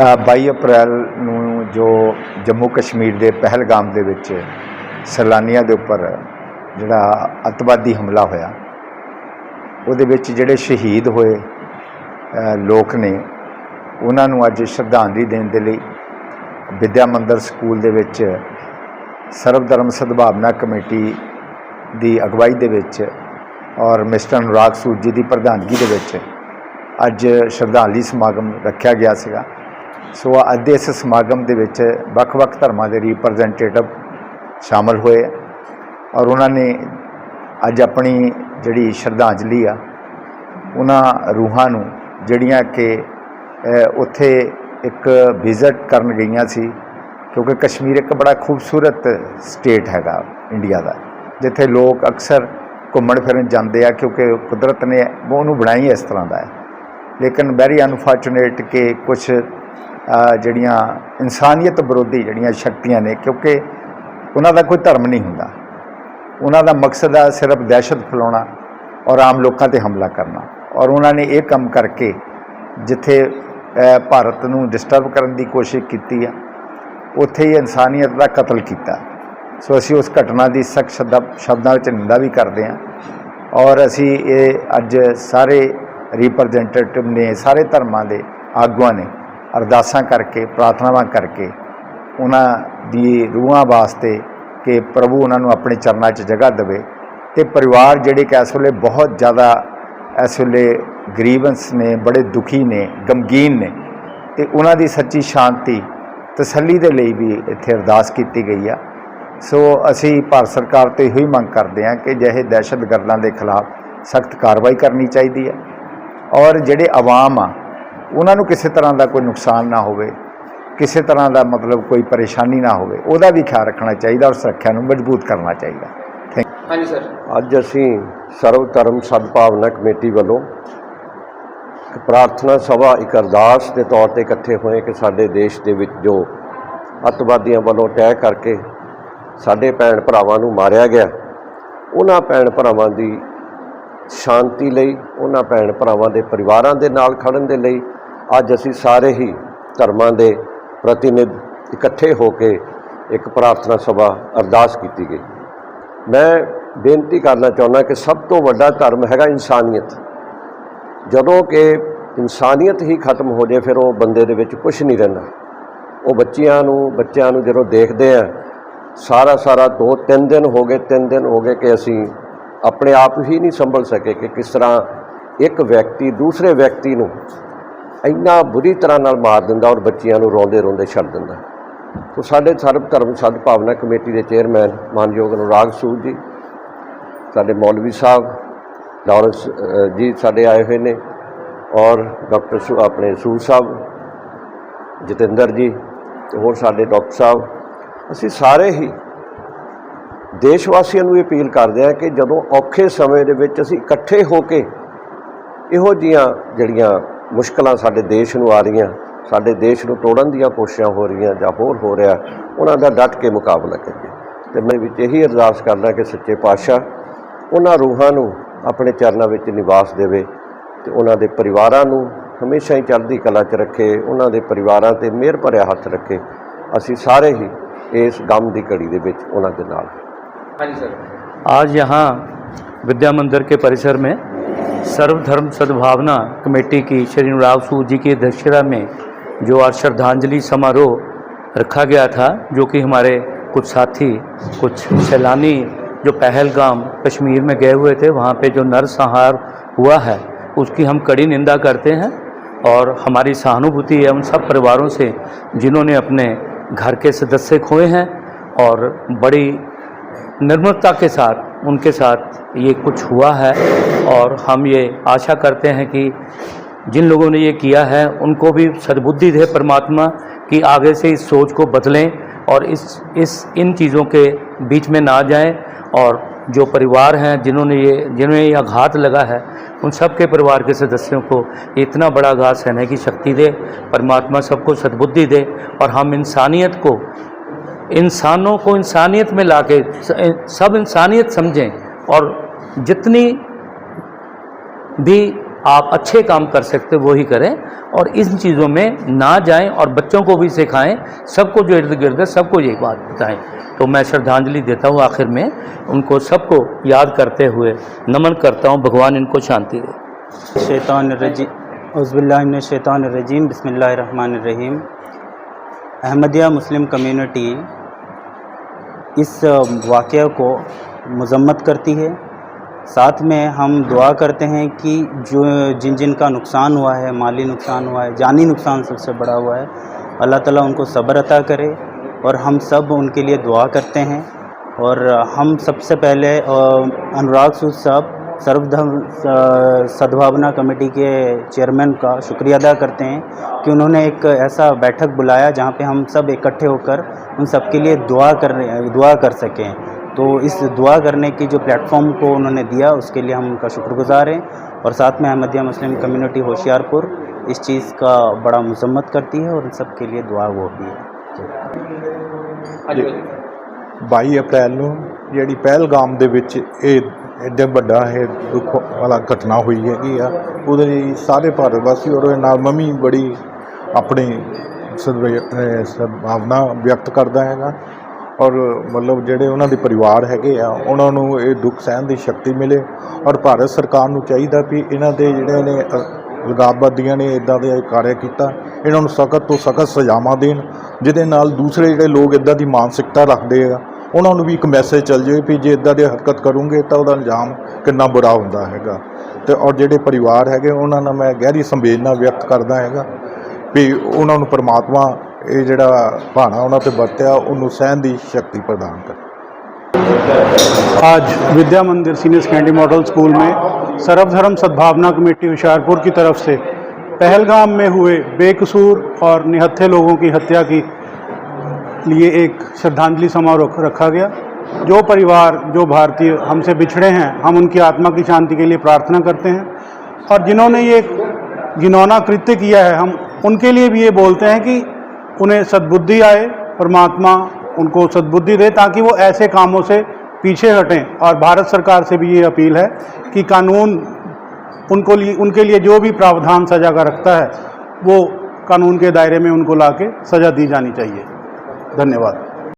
ਅ, 22 ਅਪ੍ਰੈਲ ਨੂੰ ਜੋ ਜੰਮੂ ਕਸ਼ਮੀਰ ਦੇ ਪਹਿਲਗਾਮ ਦੇ ਵਿੱਚ ਸੈਲਾਨੀਆਂ ਦੇ ਉੱਪਰ ਜਿਹੜਾ ਅੱਤਵਾਦੀ ਹਮਲਾ ਹੋਇਆ ਉਹਦੇ ਵਿੱਚ ਜਿਹੜੇ ਸ਼ਹੀਦ ਹੋਏ ਲੋਕ ਨੇ ਉਹਨਾਂ ਨੂੰ ਅੱਜ ਸ਼ਰਧਾਂਜਲੀ ਦੇਣ ਦੇ ਲਈ ਵਿਦਿਆ ਮੰਦਰ ਸਕੂਲ ਦੇ ਵਿੱਚ ਸਰਵ ਧਰਮ ਸਦਭਾਵਨਾ ਕਮੇਟੀ ਦੀ ਅਗਵਾਈ ਦੇ ਵਿੱਚ ਔਰ ਮਿਸਟਰ ਅਨੁਰਾਗ ਸੂਦ ਜੀ ਦੀ ਪ੍ਰਧਾਨਗੀ ਦੇ ਵਿੱਚ ਅੱਜ ਸ਼ਰਧਾਂਜਲੀ ਸਮਾਗਮ ਰੱਖਿਆ ਗਿਆ ਸੀਗਾ। ਸੋ ਅੱਜ ਦੇ ਇਸ ਸਮਾਗਮ ਦੇ ਵਿੱਚ ਵੱਖ-ਵੱਖ ਧਰਮਾਂ ਦੇ ਰਿਪਰੈਜ਼ੈਂਟੇਟਿਵ ਸ਼ਾਮਲ ਹੋਏ ਔਰ ਉਹਨਾਂ ਨੇ ਅੱਜ ਆਪਣੀ ਜਿਹੜੀ ਸ਼ਰਧਾਂਜਲੀ ਆ, ਉਹਨਾਂ ਰੂਹਾਂ ਨੂੰ ਜਿਹੜੀਆਂ ਕਿ ਉੱਥੇ ਇੱਕ ਵਿਜ਼ਿਟ ਕਰਨ ਗਈਆਂ ਸੀ ਕਿਉਂਕਿ ਕਸ਼ਮੀਰ ਇੱਕ ਬੜਾ ਖੂਬਸੂਰਤ ਸਟੇਟ ਹੈਗਾ ਇੰਡੀਆ ਦਾ, ਜਿੱਥੇ ਲੋਕ ਅਕਸਰ ਘੁੰਮਣ ਫਿਰਨ ਜਾਂਦੇ ਆ ਕਿਉਂਕਿ ਕੁਦਰਤ ਨੇ ਉਹਨੂੰ ਬਣਾਈ ਇਸ ਤਰ੍ਹਾਂ ਦਾ ਹੈ। ਲੇਕਿਨ ਵੈਰੀ ਅਨਫੋਰਚੂਨੇਟ ਕਿ ਕੁਝ ਜਿਹੜੀਆਂ ਇਨਸਾਨੀਅਤ ਵਿਰੋਧੀ ਜਿਹੜੀਆਂ ਸ਼ਕਤੀਆਂ ਨੇ, ਕਿਉਂਕਿ ਉਹਨਾਂ ਦਾ ਕੋਈ ਧਰਮ ਨਹੀਂ ਹੁੰਦਾ। ਉਹਨਾਂ ਦਾ ਮਕਸਦ ਆ ਸਿਰਫ ਦਹਿਸ਼ਤ ਫੈਲਾਉਣਾ ਔਰ ਆਮ ਲੋਕਾਂ ਤੇ ਹਮਲਾ ਕਰਨਾ। ਔਰ ਉਹਨਾਂ ਨੇ ਇਹ ਕੰਮ ਕਰਕੇ ਜਿੱਥੇ ਭਾਰਤ ਨੂੰ ਡਿਸਟਰਬ ਕਰਨ ਦੀ ਕੋਸ਼ਿਸ਼ ਕੀਤੀ ਆ, ਉੱਥੇ ਹੀ ਇਨਸਾਨੀਅਤ ਦਾ ਕਤਲ ਕੀਤਾ। ਸੋ ਅਸੀਂ ਉਸ ਘਟਨਾ ਦੀ ਸਖਤ ਸ਼ਬਦਾਂ ਵਿੱਚ ਨਿੰਦਾ ਵੀ ਕਰਦੇ ਹਾਂ। ਔਰ ਅਸੀਂ ਇਹ ਅੱਜ ਸਾਰੇ ਰਿਪਰੈਜ਼ੈਂਟੇਟਿਵ ਨੇ, ਸਾਰੇ ਧਰਮਾਂ ਦੇ ਆਗੂਆਂ ਨੇ ਅਰਦਾਸਾਂ ਕਰਕੇ, ਪ੍ਰਾਰਥਨਾਵਾਂ ਕਰਕੇ ਉਹਨਾਂ ਦੀ ਰੂਹਾਂ ਵਾਸਤੇ ਕਿ ਪ੍ਰਭੂ ਉਹਨਾਂ ਨੂੰ ਆਪਣੇ ਚਰਨਾਂ 'ਚ ਜਗ੍ਹਾ ਦੇਵੇ ਤੇ ਪਰਿਵਾਰ ਜਿਹੜੇ ਕਿ ਇਸ ਵੇਲੇ ਬਹੁਤ ਜ਼ਿਆਦਾ ਇਸ ਵੇਲੇ ਗਰੀਵੈਂਸ ਨੇ, ਬੜੇ ਦੁਖੀ ਨੇ, ਗਮਗੀਨ ਨੇ ਤੇ ਉਹਨਾਂ ਦੀ ਸੱਚੀ ਸ਼ਾਂਤੀ ਤਸੱਲੀ ਦੇ ਲਈ ਵੀ ਇੱਥੇ ਅਰਦਾਸ ਕੀਤੀ ਗਈ ਆ। ਸੋ ਅਸੀਂ ਭਾਰਤ ਸਰਕਾਰ ਤੋਂ ਇਹੋ ਹੀ ਮੰਗ ਕਰਦੇ ਹਾਂ ਕਿ ਜਿਹੇ ਦਹਿਸ਼ਤਗਰਦਾਂ ਦੇ ਖਿਲਾਫ ਸਖਤ ਕਾਰਵਾਈ ਕਰਨੀ ਚਾਹੀਦੀ ਹੈ ਔਰ ਜਿਹੜੇ ਆਵਾਮ ਆ ਉਹਨਾਂ ਨੂੰ ਕਿਸੇ ਤਰ੍ਹਾਂ ਦਾ ਕੋਈ ਨੁਕਸਾਨ ਨਾ ਹੋਵੇ ਕਿਸੇ ਤਰ੍ਹਾਂ ਦਾ ਮਤਲਬ ਕੋਈ ਪਰੇਸ਼ਾਨੀ ਨਾ ਹੋਵੇ ਉਹਦਾ ਵੀ ਖਿਆਲ ਰੱਖਣਾ ਚਾਹੀਦਾ ਔਰ ਸੁਰੱਖਿਆ ਨੂੰ ਮਜ਼ਬੂਤ ਕਰਨਾ ਚਾਹੀਦਾ। ਥੈਂਕ ਹਾਂਜੀ ਸਰ। ਅੱਜ ਅਸੀਂ ਸਰਵ ਧਰਮ ਸਦਭਾਵਨਾ ਕਮੇਟੀ ਵੱਲੋਂ ਇੱਕ ਪ੍ਰਾਰਥਨਾ ਸਭਾ ਇੱਕ ਅਰਦਾਸ ਦੇ ਤੌਰ ਤੇ ਇਕੱਠੇ ਹੋਏ ਕਿ ਸਾਡੇ ਦੇਸ਼ ਦੇ ਵਿੱਚ ਜੋ ਅੱਤਵਾਦੀਆਂ ਵੱਲੋਂ ਅਟੈਕ ਕਰਕੇ ਸਾਡੇ ਭੈਣ ਭਰਾਵਾਂ ਨੂੰ ਮਾਰਿਆ ਗਿਆ ਉਹਨਾਂ ਭੈਣ ਭਰਾਵਾਂ ਦੀ ਸ਼ਾਂਤੀ ਲਈ ਉਹਨਾਂ ਭੈਣ ਭਰਾਵਾਂ ਦੇ ਪਰਿਵਾਰਾਂ ਦੇ ਨਾਲ ਖੜਨ ਦੇ ਲਈ ਅੱਜ ਅਸੀਂ ਸਾਰੇ ਹੀ ਧਰਮਾਂ ਦੇ ਪ੍ਰਤੀਨਿਧ ਇਕੱਠੇ ਹੋ ਕੇ ਇੱਕ ਪ੍ਰਾਰਥਨਾ ਸਭਾ ਅਰਦਾਸ ਕੀਤੀ ਗਈ। ਮੈਂ ਬੇਨਤੀ ਕਰਨਾ ਚਾਹੁੰਦਾ ਕਿ ਸਭ ਤੋਂ ਵੱਡਾ ਧਰਮ ਹੈਗਾ ਇਨਸਾਨੀਅਤ। ਜਦੋਂ ਕਿ ਇਨਸਾਨੀਅਤ ਹੀ ਖਤਮ ਹੋ ਜਾਏ, ਫਿਰ ਉਹ ਬੰਦੇ ਦੇ ਵਿੱਚ ਕੁਝ ਨਹੀਂ ਰਹਿੰਦਾ। ਉਹ ਬੱਚਿਆਂ ਨੂੰ ਬੱਚਿਆਂ ਨੂੰ ਜਦੋਂ ਦੇਖਦੇ ਆ, ਸਾਰਾ ਸਾਰਾ ਦੋ ਤਿੰਨ ਦਿਨ ਹੋ ਗਏ, ਤਿੰਨ ਦਿਨ ਹੋ ਗਏ ਕਿ ਅਸੀਂ ਆਪਣੇ ਆਪ ਹੀ ਨਹੀਂ ਸੰਭਲ ਸਕੇ ਕਿ ਕਿਸ ਤਰ੍ਹਾਂ ਇੱਕ ਵਿਅਕਤੀ ਦੂਸਰੇ ਵਿਅਕਤੀ ਨੂੰ ਇੰਨਾ ਬੁਰੀ ਤਰ੍ਹਾਂ ਨਾਲ ਮਾਰ ਦਿੰਦਾ ਔਰ ਬੱਚਿਆਂ ਨੂੰ ਰੋਂਦੇ ਰੋਂਦੇ ਛੱਡ ਦਿੰਦਾ। ਸੋ ਸਾਡੇ ਸਰਬ ਧਰਮ ਸਦਭਾਵਨਾ ਕਮੇਟੀ ਦੇ ਚੇਅਰਮੈਨ ਮਾਨਯੋਗ ਅਨੁਰਾਗ ਸੂਦ ਜੀ, ਸਾਡੇ ਮੌਲਵੀ ਸਾਹਿਬ, ਲਾਰੈਂਸ ਜੀ ਸਾਡੇ ਆਏ ਹੋਏ ਨੇ ਔਰ ਡਾਕਟਰ ਸੂ, ਆਪਣੇ ਸੂਦ ਸਾਹਿਬ, ਜਤਿੰਦਰ ਜੀ ਤੇ ਹੋਰ ਸਾਡੇ ਡਾਕਟਰ ਸਾਹਿਬ। ਅਸੀਂ ਸਾਰੇ ਹੀ ਦੇਸ਼ ਵਾਸੀਆਂ ਨੂੰ ਇਹ ਅਪੀਲ ਕਰਦੇ ਹਾਂ ਕਿ ਜਦੋਂ ਔਖੇ ਸਮੇਂ ਦੇ ਵਿੱਚ ਅਸੀਂ ਇਕੱਠੇ ਹੋ ਕੇ ਇਹੋ ਜੀਆਂ ਜਿਹੜੀਆਂ ਮੁਸ਼ਕਲਾਂ ਸਾਡੇ ਦੇਸ਼ ਨੂੰ ਆ ਰਹੀਆਂ ਸਾਡੇ ਦੇਸ਼ ਨੂੰ ਤੋੜਨ ਦੀਆਂ ਕੋਸ਼ਿਸ਼ਾਂ ਹੋ ਰਹੀਆਂ ਜਾਂ ਹੋਰ ਹੋ ਰਿਹਾ ਉਹਨਾਂ ਦਾ ਡਟ ਕੇ ਮੁਕਾਬਲਾ ਕਰੀਏ ਤੇ ਮੈਂ ਵਿੱਚ ਇਹੀ ਅਰਦਾਸ ਕਰਦਾ ਕਿ ਸੱਚੇ ਪਾਤਸ਼ਾਹ ਉਹਨਾਂ ਰੂਹਾਂ ਨੂੰ ਆਪਣੇ ਚਰਨਾਂ ਵਿੱਚ ਨਿਵਾਸ ਦੇਵੇ ਤੇ ਉਹਨਾਂ ਦੇ ਪਰਿਵਾਰਾਂ ਨੂੰ ਹਮੇਸ਼ਾ ਹੀ ਚੜ੍ਹਦੀ ਕਲਾ 'ਚ ਰੱਖੇ ਉਹਨਾਂ ਦੇ ਪਰਿਵਾਰਾਂ ਤੇ ਮਿਹਰ ਭਰਿਆ ਹੱਥ ਰੱਖੇ ਅਸੀਂ ਸਾਰੇ ਹੀ ਇਸ ਗਮ ਦੀ ਘੜੀ ਦੇ ਵਿੱਚ ਉਹਨਾਂ ਦੇ ਨਾਲ ਹਾਂਜੀ ਸਰ आज यहाँ विद्या मंदिर के परिसर में सर्वधर्म सद्भावना कमेटी की श्री अनुराग सूद जी की अध्यक्षता में जो आज श्रद्धांजलि समारोह रखा गया था, जो कि हमारे कुछ साथी, कुछ सैलानी जो पहलगाम कश्मीर में गए हुए थे, वहाँ पे जो नरसंहार हुआ है, उसकी हम कड़ी निंदा करते हैं और हमारी सहानुभूति है उन सब परिवारों से, जिन्होंने अपने घर के सदस्य खोए हैं और बड़ी निर्मलता के साथ, उनके साथ ये कुछ हुआ है। और हम ये आशा करते हैं कि जिन लोगों ने ये किया है, उनको भी सद्बुद्धि दे परमात्मा कि आगे से इस सोच को बदलें और इस इस, इन चीज़ों के बीच में ना जाएँ और जो परिवार हैं, जिन्होंने ये, जिन्हें ये आघात लगा है, उन सब के परिवार के सदस्यों को इतना बड़ा आघात सहने की शक्ति दे, परमात्मा सबको सद्बुद्धि दे और हम इंसानियत को, इंसानों को इंसानियत में लाके सब इंसानियत समझें और जितनी भी आप अच्छे काम कर सकते हो वो ही करें। और इन चीज़ों में ना जाएँ और बच्चों को भी सिखाएँ। सबको जो इर्द गिर्द है, सबको यही बात बताएँ। तो मैं श्रद्धांजलि देता हूँ आखिर में। उनको सबको याद करते हुए नमन करता हूँ। भगवान इनको शांति दे। शैतान रजीम शैतानरजीम शैतानरजीम बिस्मिल्लाहिर्रहमानिर्रहीम अहमदिया मुस्लिम कम्यूनिटी इस वाक़े को मजम्मत करती है। साथ में हम दुआ करते हैं कि जो जिन जिन का नुकसान हुआ है, माली नुकसान हुआ है, जानी नुकसान सबसे बड़ा हुआ है, अल्लाह ताला उनको सब्र अता करे और हम सब उनके लिए दुआ करते हैं। और हम सबसे पहले अनुराग सूद साहब, सर्वधर्म सद्भावना कमेटी के चेयरमैन का शुक्रिया अदा करते हैं कि उन्होंने एक ऐसा बैठक बुलाया जहाँ पे हम सब इकट्ठे होकर उन सब के लिए दुआ कर दुआ कर सकें। तो इस दुआ करने की जो प्लेटफॉर्म को उन्होंने दिया उसके लिए हम उनका शुक्रगुजार हैं और साथ में अहमदिया मुस्लिम कम्युनिटी होशियारपुर इस चीज़ का बड़ा मजम्मत करती है और इन सब के लिए दुआ वो भी है 22 ਅਪ੍ਰੈਲ ਨੂੰ ਜਿਹੜੀ ਪਹਿਲਗਾਮ ਦੇ ਵਿੱਚ ਇਹ ਐਡਾ ਵੱਡਾ ਇਹ ਦੁੱਖ ਵਾਲਾ ਘਟਨਾ ਹੋਈ ਹੈਗੀ ਆ ਉਹਦੇ ਲਈ ਸਾਰੇ ਭਾਰਤ ਵਾਸੀ ਔਰ ਨਾਲ ਮੈਂ ਵੀ ਬੜੀ ਆਪਣੀ ਸਦਵ- ਅਹ ਸਦਭਾਵਨਾ ਵਿਅਕਤ ਕਰਦਾ ਹੈਗਾ ਔਰ ਮਤਲਬ ਜਿਹੜੇ ਉਹਨਾਂ ਦੇ ਪਰਿਵਾਰ ਹੈਗੇ ਆ ਉਹਨਾਂ ਨੂੰ ਇਹ ਦੁੱਖ ਸਹਿਣ ਦੀ ਸ਼ਕਤੀ ਮਿਲੇ ਔਰ ਭਾਰਤ ਸਰਕਾਰ ਨੂੰ ਚਾਹੀਦਾ ਵੀ ਇਹਨਾਂ ਦੇ ਜਿਹੜੇ ਨੇ ਅ, ਨੇ ਇਦਾਂ ਦੇ ਕਾਰਿਆ ਕੀਤਾ ਇਹਨਾਂ ਨੂੰ ਸਖਤ ਤੋਂ ਸਖਤ ਸਜ਼ਾਵਾਂ ਦੇਣ ਜਿਹਦੇ ਨਾਲ ਦੂਸਰੇ ਜਿਹੜੇ ਲੋਕ ਇਦਾਂ ਦੀ ਮਾਨਸਿਕਤਾ ਰੱਖਦੇ ਆ ਉਹਨਾਂ ਨੂੰ ਵੀ ਇੱਕ ਮੈਸੇਜ ਚੱਲ ਜਾਵੇ ਵੀ ਜੇ ਇਦਾਂ ਦੀ ਹਰਕਤ ਕਰੋਗੇ ਤਾਂ ਉਹਦਾ ਅੰਜਾਮ ਕਿੰਨਾ ਬੁਰਾ ਹੁੰਦਾ ਹੈਗਾ। ਤੇ ਔਰ ਜਿਹੜੇ ਪਰਿਵਾਰ ਹੈਗੇ ਉਹਨਾਂ ਨਾਲ ਮੈਂ ਗਹਿਰੀ ਸੰਵੇਦਨਾ ਵਿਅਕਤ ਕਰਦਾ ਹੈਗਾ ਵੀ ਉਹਨਾਂ ਨੂੰ ਪਰਮਾਤਮਾ ਇਹ ਜਿਹੜਾ ਭਾਣਾ ਉਹਨਾਂ ਤੇ ਵਰਤਿਆ ਉਹਨੂੰ ਸਹਿਣ ਦੀ ਸ਼ਕਤੀ ਪ੍ਰਦਾਨ ਕਰੇ आज विद्या मंदिर सीनियर सेकेंडरी मॉडल स्कूल में सर्वधर्म सद्भावना कमेटी होशियारपुर की तरफ से पहलगाम में हुए बेकसूर और निहत्थे लोगों की हत्या की लिए एक श्रद्धांजलि समारोह रखा गया जो परिवार जो भारतीय हमसे बिछड़े हैं हम उनकी आत्मा की शांति के लिए प्रार्थना करते हैं और जिन्होंने ये घिनौना कृत्य किया है हम उनके लिए भी ये बोलते हैं कि उन्हें सद्बुद्धि आए, परमात्मा उनको सद्बुद्धि दे ताकि वो ऐसे कामों से पीछे हटें। और भारत सरकार से भी ये अपील है कि कानून उनको लिए, उनके लिए जो भी प्रावधान सज़ा का रखता है, वो कानून के दायरे में उनको ला सज़ा दी जानी चाहिए। धन्यवाद।